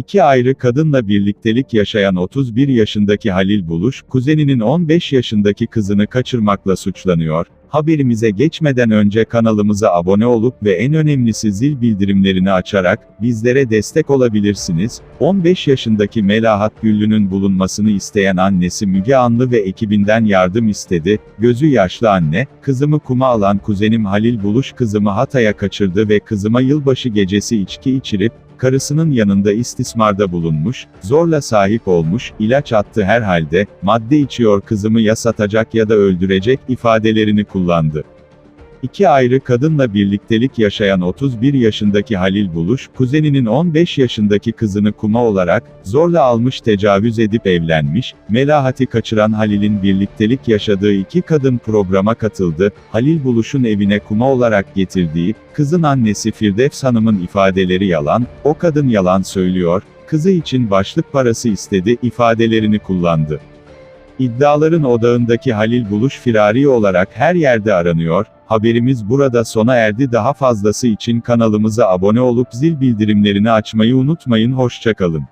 İki ayrı kadınla birliktelik yaşayan 31 yaşındaki Halil Buluş, kuzeninin 15 yaşındaki kızını kaçırmakla suçlanıyor. Haberimize geçmeden önce kanalımıza abone olup ve en önemlisi zil bildirimlerini açarak, bizlere destek olabilirsiniz. 15 yaşındaki Melahat Güllü'nün bulunmasını isteyen annesi Müge Anlı ve ekibinden yardım istedi. Gözü yaşlı anne, kızımı kuma alan kuzenim Halil Buluş kızımı Hatay'a kaçırdı ve kızıma yılbaşı gecesi içki içirip, karısının yanında istismarda bulunmuş, zorla sahip olmuş, ilaç attı herhalde, madde içiyor kızımı ya satacak ya da öldürecek ifadelerini kullandı. İki ayrı kadınla birliktelik yaşayan 31 yaşındaki Halil Buluş, kuzeninin 15 yaşındaki kızını kuma olarak, zorla almış tecavüz edip evlenmiş, Melahat'i kaçıran Halil'in birliktelik yaşadığı iki kadın programa katıldı, Halil Buluş'un evine kuma olarak getirdiği, kızın annesi Firdevs Hanım'ın ifadeleri yalan, o kadın yalan söylüyor, kızı için başlık parası istedi ifadelerini kullandı. İddiaların odağındaki Halil Buluş firari olarak her yerde aranıyor. Haberimiz burada sona erdi. Daha fazlası için kanalımıza abone olup zil bildirimlerini açmayı unutmayın. Hoşçakalın.